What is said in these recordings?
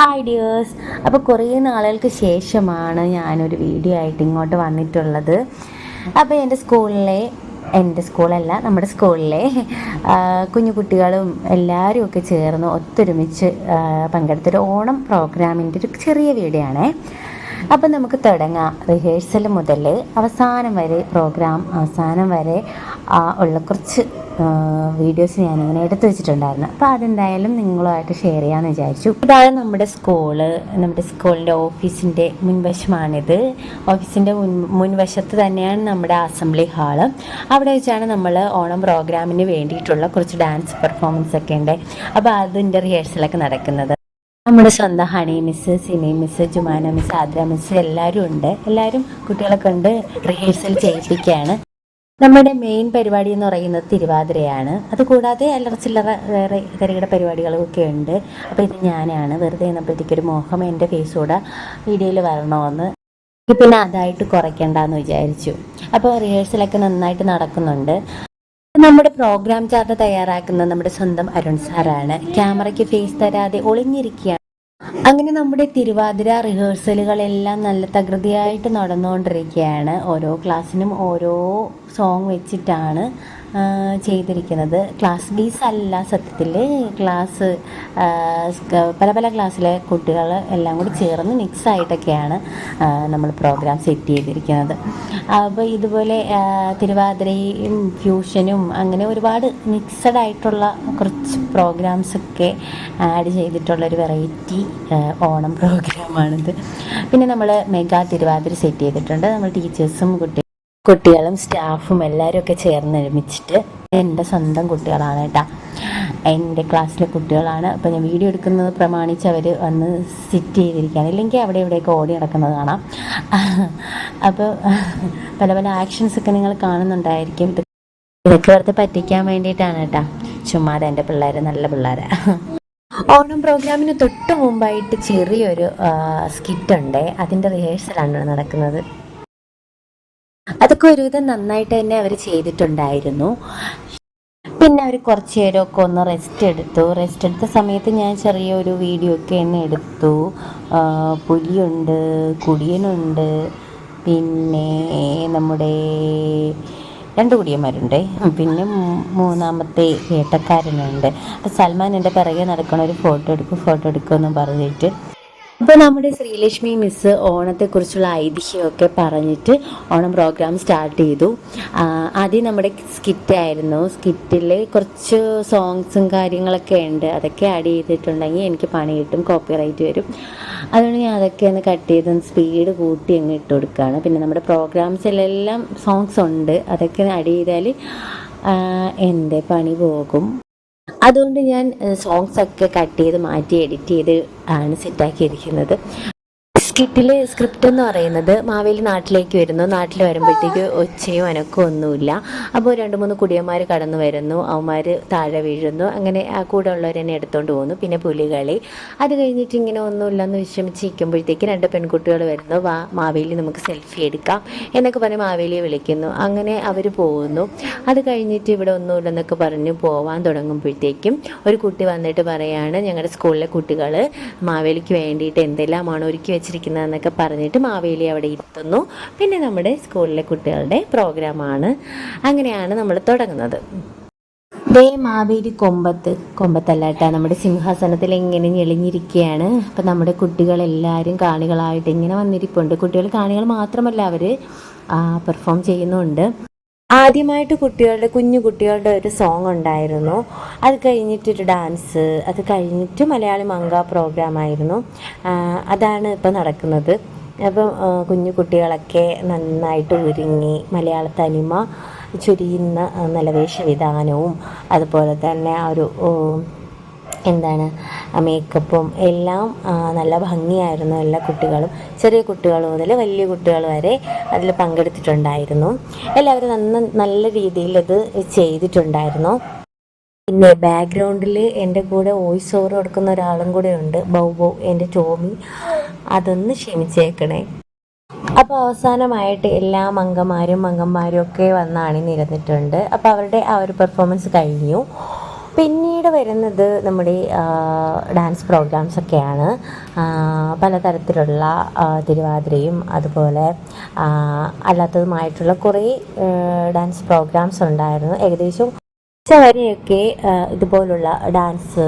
Hi dears അപ്പോൾ കുറേ നാളുകൾക്ക് ശേഷമാണ് ഞാനൊരു വീഡിയോ ആയിട്ട് ഇങ്ങോട്ട് വന്നിട്ടുള്ളത്. അപ്പോൾ എന്റെ സ്കൂളിലെ എന്റെ സ്കൂളല്ല നമ്മുടെ സ്കൂളിലെ കുഞ്ഞു കുട്ടികളും എല്ലാവരും ഒക്കെ ചേർന്ന് ഒത്തൊരുമിച്ച് പങ്കെടുത്തൊരു ഓണം പ്രോഗ്രാമിന്റെ ഒരു ചെറിയ വീഡിയോ ആണേ. അപ്പം നമുക്ക് തുടങ്ങാം. റിഹേഴ്സൽ മുതൽ അവസാനം വരെ പ്രോഗ്രാം അവസാനം വരെ ഉള്ള കുറച്ച് വീഡിയോസ് ഞാനിങ്ങനെ എടുത്തു വെച്ചിട്ടുണ്ടായിരുന്നു. അപ്പോൾ അതെന്തായാലും നിങ്ങളുമായിട്ട് ഷെയർ ചെയ്യാമെന്ന് വിചാരിച്ചു. ഇതാണ് നമ്മുടെ സ്കൂൾ നമ്മുടെ സ്കൂളിന്റെ ഓഫീസിന്റെ മുൻവശമാണിത്. ഓഫീസിന്റെ മുൻ മുൻവശത്ത് തന്നെയാണ് നമ്മുടെ അസംബ്ലി ഹാൾ അവിടെ വെച്ചാണ് നമ്മൾ ഓണം പ്രോഗ്രാമിന് വേണ്ടിയിട്ടുള്ള കുറച്ച് ഡാൻസ് പെർഫോമൻസ് ഒക്കെ ഉണ്ട്. അപ്പോൾ അതിന്റെ റിഹേഴ്സലൊക്കെ നടക്കുന്നത്. നമ്മുടെ സ്വന്തം Honey miss Cini miss Jumana miss Adra miss എല്ലാവരും ഉണ്ട്. എല്ലാവരും കുട്ടികളൊക്കെ ഉണ്ട് റിഹേഴ്സൽ ചെയ്യിപ്പിക്കുകയാണ്. നമ്മുടെ മെയിൻ പരിപാടി എന്ന് പറയുന്നത് തിരുവാതിരയാണ്. അതുകൂടാതെ അല്ലറ ചില്ലറ വേറെ തരികട പരിപാടികളൊക്കെ ഉണ്ട്. അപ്പോൾ ഇത് ഞാനാണ്. വെറുതെ നിന്നപ്പോഴത്തേക്ക് ഒരു മോഹം എന്റെ ഫേസ് കൂടെ വീഡിയോയിൽ വരണമെന്ന് പിന്നെ അതായിട്ട് കുറയ്ക്കണ്ടെന്ന് വിചാരിച്ചു. അപ്പോൾ റിഹേഴ്സലൊക്കെ നന്നായിട്ട് നടക്കുന്നുണ്ട്. നമ്മുടെ പ്രോഗ്രാം ചാർട്ട് തയ്യാറാക്കുന്നത് നമ്മുടെ സ്വന്തം അരുൺ സാറാണ് ക്യാമറയ്ക്ക് ഫേസ് തരാതെ ഒളിഞ്ഞിരിക്കുകയാണ്. അങ്ങനെ നമ്മുടെ തിരുവാതിര റിഹേഴ്സലുകളെല്ലാം നല്ല തകൃതിയായിട്ട് നടന്നുകൊണ്ടിരിക്കുകയാണ്. ഓരോ ക്ലാസ്സിനും ഓരോ സോങ് വെച്ചിട്ടാണ് ചെയ്തിരിക്കുന്നത്. ക്ലാസ് ബീസ് അല്ല സത്യത്തിൽ. ക്ലാസ് പല പല ക്ലാസ്സിലെ കുട്ടികൾ എല്ലാം കൂടി ചേർന്ന് മിക്സ് ആയിട്ടൊക്കെയാണ് നമ്മൾ പ്രോഗ്രാം സെറ്റ് ചെയ്തിരിക്കുന്നത്. അപ്പോൾ ഇതുപോലെ തിരുവാതിരയും ഫ്യൂഷനും അങ്ങനെ ഒരുപാട് മിക്സഡ് ആയിട്ടുള്ള കുറച്ച് പ്രോഗ്രാംസൊക്കെ ആഡ് ചെയ്തിട്ടുള്ളൊരു വെറൈറ്റി ഓണം പ്രോഗ്രാമാണിത് പിന്നെ നമ്മൾ മെഗാ തിരുവാതിര സെറ്റ് ചെയ്തിട്ടുണ്ട്. നമ്മൾ ടീച്ചേഴ്സും കുട്ടി കുട്ടികളും സ്റ്റാഫും എല്ലാവരും ഒക്കെ ചേർന്ന് ഒരുമിച്ചിട്ട് എന്റെ സ്വന്തം കുട്ടികളാണ് കേട്ടോ. എന്റെ ക്ലാസ്സിലെ കുട്ടികളാണ്. അപ്പോൾ ഞാൻ വീഡിയോ എടുക്കുന്നത് പ്രമാണിച്ച് അവർ വന്ന് സിറ്റ് ചെയ്തിരിക്കുകയാണ്. ഇല്ലെങ്കിൽ അവിടെ ഇവിടെയൊക്കെ ഓടി നടക്കുന്നത് കാണാം. അപ്പോൾ പല പല ആക്ഷൻസ് ഒക്കെ നിങ്ങൾ കാണുന്നുണ്ടായിരിക്കും. ഇത് ഇതൊക്കെ വെറുതെ പറ്റിക്കാൻ വേണ്ടിയിട്ടാണ് കേട്ടോ. ചുമ്മാതെ എന്റെ പിള്ളേർ നല്ല പിള്ളേരാ. ഓണം പ്രോഗ്രാമിന് തൊട്ട് മുമ്പായിട്ട് ചെറിയൊരു സ്കിറ്റ് ഉണ്ട്. അതിന്റെ റിഹേഴ്സലാണ് നടക്കുന്നത്. അതൊക്കെ ഒരുവിധം നന്നായിട്ട് തന്നെ അവർ ചെയ്തിട്ടുണ്ടായിരുന്നു. പിന്നെ അവർ കുറച്ച് നേരമൊക്കെ ഒന്ന് റെസ്റ്റ് എടുത്തു. റെസ്റ്റ് എടുത്ത സമയത്ത് ഞാൻ ചെറിയൊരു വീഡിയോ ഒക്കെ എന്നെ എടുത്തു. പുലിയുണ്ട് കുടിയനുണ്ട് പിന്നെ നമ്മുടെ രണ്ട് കുടിയന്മാരുണ്ട്. പിന്നെ മൂന്നാമത്തെ ഏട്ടക്കാരനുണ്ട്. അപ്പോൾ സൽമാൻ എന്റെ പിറകെ നടക്കണ ഒരു ഫോട്ടോ എടുക്കും. ഫോട്ടോ എടുക്കുമെന്ന് പറഞ്ഞിട്ട്. അപ്പോൾ നമ്മുടെ ശ്രീലക്ഷ്മി മിസ് ഓണത്തെക്കുറിച്ചുള്ള ഐതിഹ്യമൊക്കെ പറഞ്ഞിട്ട് ഓണം പ്രോഗ്രാം സ്റ്റാർട്ട് ചെയ്തു. ആദ്യം നമ്മുടെ സ്കിറ്റ് ആയിരുന്നു. സ്കിറ്റിൽ കുറച്ച് സോങ്സും കാര്യങ്ങളൊക്കെ ഉണ്ട്. അതൊക്കെ ആഡ് ചെയ്തിട്ടുണ്ടെങ്കിൽ എനിക്ക് പണി കിട്ടും കോപ്പിറൈറ്റ് വരും. അതുകൊണ്ട് ഞാൻ അതൊക്കെ ഒന്ന് കട്ട് ചെയ്ത് സ്പീഡ് കൂട്ടി അങ്ങ് ഇട്ട് കൊടുക്കുകയാണ്. പിന്നെ നമ്മുടെ പ്രോഗ്രാംസിലെല്ലാം സോങ്സ് ഉണ്ട്. അതൊക്കെ ആഡ് ചെയ്താൽ എന്റെ പണി പോകും. അതുകൊണ്ട് ഞാൻ സോങ്സ് ഒക്കെ കട്ട് ചെയ്ത് മാറ്റി എഡിറ്റ് ചെയ്ത് ആണ് സെറ്റാക്കിയിരിക്കുന്നത് സ്കിറ്റിൽ സ്ക്രിപ്റ്റ് എന്ന് പറയുന്നത് മാവേലി നാട്ടിലേക്ക് വരുന്നു. നാട്ടിൽ വരുമ്പോഴത്തേക്ക് ഒച്ചയും അനക്കവും ഒന്നുമില്ല. അപ്പോൾ രണ്ട് മൂന്ന് കുടിയന്മാർ കടന്നു വരുന്നു. അവന്മാർ താഴെ വീഴുന്നു. അങ്ങനെ ആ കൂടെ ഉള്ളവരെന്നെ എടുത്തോണ്ട് പോകുന്നു. പിന്നെ പുലികളി. അത് കഴിഞ്ഞിട്ട് ഇങ്ങനെ ഒന്നുമില്ലെന്ന് വിഷമിച്ചിരിക്കുമ്പോഴത്തേക്ക് രണ്ട് പെൺകുട്ടികൾ വരുന്നു. വാ മാവേലി നമുക്ക് സെൽഫി എടുക്കാം എന്നൊക്കെ പറഞ്ഞ് മാവേലിയെ വിളിക്കുന്നു. അങ്ങനെ അവർ പോകുന്നു. അത് കഴിഞ്ഞിട്ട് ഇവിടെ ഒന്നുമില്ലെന്നൊക്കെ പറഞ്ഞ് പോവാൻ തുടങ്ങുമ്പോഴത്തേക്കും ഒരു കുട്ടി വന്നിട്ട് പറയാണ് ഞങ്ങളുടെ സ്കൂളിലെ കുട്ടികൾ മാവേലിക്ക് വേണ്ടിയിട്ട് എന്തെല്ലാമാണ് ഒരുക്കി വെച്ചിരിക്കുന്നതെന്നൊക്കെ പറഞ്ഞിട്ട് മാവേലി അവിടെ ഇരുത്തുന്നു. പിന്നെ നമ്മുടെ സ്കൂളിലെ കുട്ടികളുടെ പ്രോഗ്രാമാണ്. അങ്ങനെയാണ് നമ്മൾ തുടങ്ങുന്നത്. ദേ മാവേലി കൊമ്പത്ത്. കൊമ്പത്തല്ലാട്ട നമ്മുടെ സിംഹാസനത്തിൽ ഇങ്ങനെ ഞെളിഞ്ഞിരിക്കുകയാണ് അപ്പം നമ്മുടെ കുട്ടികളെല്ലാവരും കാണികളായിട്ട് ഇങ്ങനെ വന്നിരിപ്പുണ്ട്. കുട്ടികൾ കാണികൾ മാത്രമല്ല അവർ പെർഫോം ചെയ്യുന്നുണ്ട്. ആദ്യമായിട്ട് കുട്ടികളുടെ കുഞ്ഞു കുട്ടികളുടെ ഒരു സോങ് ഉണ്ടായിരുന്നു. അത് കഴിഞ്ഞിട്ടൊരു ഡാൻസ് അത് കഴിഞ്ഞിട്ട് മലയാളി മങ്ക പ്രോഗ്രാം ആയിരുന്നു. അതാണ് ഇപ്പോൾ നടക്കുന്നത്. അപ്പം കുഞ്ഞു കുട്ടികളൊക്കെ നന്നായിട്ട് ഒരുങ്ങി മലയാള തനിമ ചുരിയുന്ന നിലവേശ വിധാനവും അതുപോലെ തന്നെ ഒരു എന്താണ് മേക്കപ്പും എല്ലാം നല്ല ഭംഗിയായിരുന്നു എല്ലാ കുട്ടികളും. ചെറിയ കുട്ടികൾ മുതൽ വലിയ കുട്ടികൾ വരെ അതിൽ പങ്കെടുത്തിട്ടുണ്ടായിരുന്നു. എല്ലാവരും നന്ന നല്ല രീതിയിൽ ഇത് ചെയ്തിട്ടുണ്ടായിരുന്നു. പിന്നെ ബാക്ക്ഗ്രൗണ്ടിൽ എന്റെ കൂടെ വോയിസ് ഓവർ കൊടുക്കുന്ന ഒരാളും കൂടെ ഉണ്ട് ബൗബോ എന്റെ ടോമി. അതൊന്ന് ക്ഷമിച്ചേക്കണേ. അപ്പോൾ അവസാനമായിട്ട് എല്ലാ മംഗന്മാരും മംഗന്മാരും ഒക്കെ വന്നാണി നിരന്നിട്ടുണ്ട്. അപ്പോൾ അവരുടെ ആ ഒരു പെർഫോമൻസ് കഴിഞ്ഞു. പിന്നീട് വരുന്നത് നമ്മുടെ ഡാൻസ് പ്രോഗ്രാംസ് ഒക്കെയാണ്. പലതരത്തിലുള്ള തിരുവാതിരയും അതുപോലെ അല്ലാത്തതുമായിട്ടുള്ള കുറേ ഡാൻസ് പ്രോഗ്രാംസ് ഉണ്ടായിരുന്നു. ഏകദേശം ഉച്ച വരെയൊക്കെ ഇതുപോലുള്ള ഡാൻസ്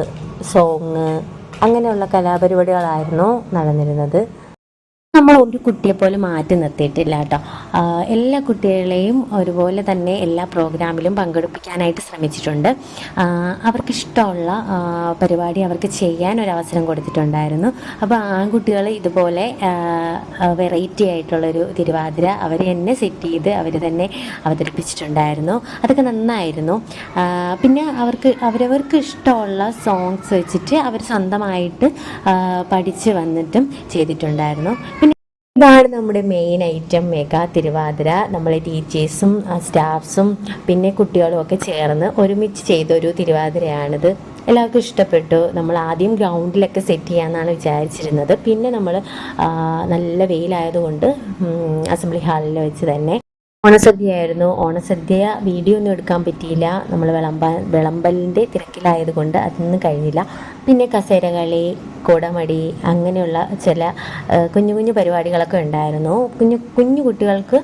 സോങ് അങ്ങനെയുള്ള കലാപരിപാടികളായിരുന്നു നടന്നിരുന്നത്. നമ്മൾ ഒരു കുട്ടിയെ പോലും മാറ്റി നിർത്തിയിട്ടില്ല കേട്ടോ. എല്ലാ കുട്ടികളെയും ഒരുപോലെ തന്നെ എല്ലാ പ്രോഗ്രാമിലും പങ്കെടുപ്പിക്കാനായിട്ട് ശ്രമിച്ചിട്ടുണ്ട്. അവർക്ക് ഇഷ്ടമുള്ള പരിപാടി അവർക്ക് ചെയ്യാൻ ഒരു അവസരം കൊടുത്തിട്ടുണ്ടായിരുന്നു. അപ്പോൾ ആൺകുട്ടികൾ ഇതുപോലെ വെറൈറ്റി ആയിട്ടുള്ളൊരു തിരുവാതിര അവർ തന്നെ സെറ്റ് ചെയ്ത് അവർ തന്നെ അവതരിപ്പിച്ചിട്ടുണ്ടായിരുന്നു. അതൊക്കെ നന്നായിരുന്നു. പിന്നെ അവർക്ക് അവരവർക്ക് ഇഷ്ടമുള്ള സോങ്സ് വെച്ചിട്ട് അവർ സ്വന്തമായിട്ട് പഠിച്ച് വന്നിട്ടും ചെയ്തിട്ടുണ്ടായിരുന്നു. ഇതാണ് നമ്മുടെ മെയിൻ ഐറ്റം മെഗാ തിരുവാതിര. നമ്മളെ ടീച്ചേഴ്സും സ്റ്റാഫ്സും പിന്നെ കുട്ടികളും ഒക്കെ ചേർന്ന് ഒരുമിച്ച് ചെയ്തൊരു തിരുവാതിരയാണിത്. എല്ലാവർക്കും ഇഷ്ടപ്പെട്ടു. നമ്മൾ ആദ്യം ഗ്രൗണ്ടിലൊക്കെ സെറ്റ് ചെയ്യാമെന്നാണ് വിചാരിച്ചിരുന്നത്. പിന്നെ നമ്മൾ നല്ല വെയിലായതുകൊണ്ട് അസംബ്ലി ഹാളിൽ വെച്ച് തന്നെ ഓണസദ്യയായിരുന്നു. ഓണസദ്യ വീഡിയോ ഒന്നും എടുക്കാൻ പറ്റിയില്ല. നമ്മൾ വിളമ്പ വിളമ്പലിന്റെ തിരക്കിലായതുകൊണ്ട് അതൊന്നും കഴിഞ്ഞില്ല. പിന്നെ കസേരകളി കുടമടി അങ്ങനെയുള്ള ചില കുഞ്ഞു കുഞ്ഞു പരിപാടികളൊക്കെ ഉണ്ടായിരുന്നു. കുഞ്ഞു കുഞ്ഞു കുട്ടികൾക്ക്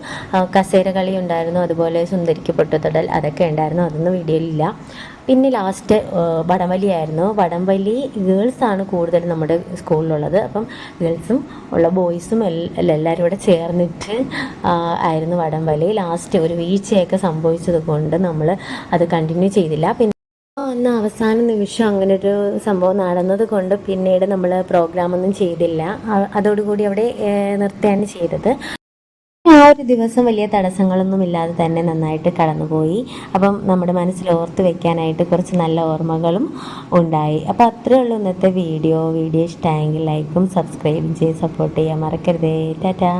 കസേരകളി ഉണ്ടായിരുന്നു. അതുപോലെ സുന്ദരിക്ക് പൊട്ടുതൊടൽ അതൊക്കെ ഉണ്ടായിരുന്നു. അതൊന്നും വീഡിയോയിലില്ല പിന്നെ ലാസ്റ്റ് വടംവലി ആയിരുന്നു വടംവലി ഗേൾസാണ് കൂടുതൽ നമ്മുടെ സ്കൂളിലുള്ളത് അപ്പം ഗേൾസും ഉള്ള ബോയ്സും എല്ലാം എല്ലാവരും കൂടെ ചേർന്നിട്ട് ആയിരുന്നു വടംവലി. ലാസ്റ്റ് ഒരു വീഴ്ചയൊക്കെ സംഭവിച്ചത് കൊണ്ട് നമ്മൾ അത് കണ്ടിന്യൂ ചെയ്തില്ല. പിന്നെ അന്ന് അവസാന നിമിഷം അങ്ങനെ ഒരു സംഭവം നടന്നത് കൊണ്ട് പിന്നീട് നമ്മൾ പ്രോഗ്രാമൊന്നും ചെയ്തില്ല. അതോടുകൂടി അവിടെ നിർത്തുകയാണ് ചെയ്തത്. ആ ഒരു ദിവസം വലിയ തടസ്സങ്ങളൊന്നും ഇല്ലാതെ തന്നെ നന്നായിട്ട് കടന്നുപോയി. അപ്പം നമ്മുടെ മനസ്സിൽ ഓർത്ത് വെക്കാനായിട്ട് കുറച്ച് നല്ല ഓർമ്മകളും ഉണ്ടായി. അപ്പം അത്രയേ ഉള്ളൂ ഇന്നത്തെ വീഡിയോ. വീഡിയോ ഇഷ്ടമായെങ്കിൽ ലൈക്കും സബ്സ്ക്രൈബും ചെയ്ത് സപ്പോർട്ട് ചെയ്യാൻ മറക്കരുതേ. ടാറ്റാ.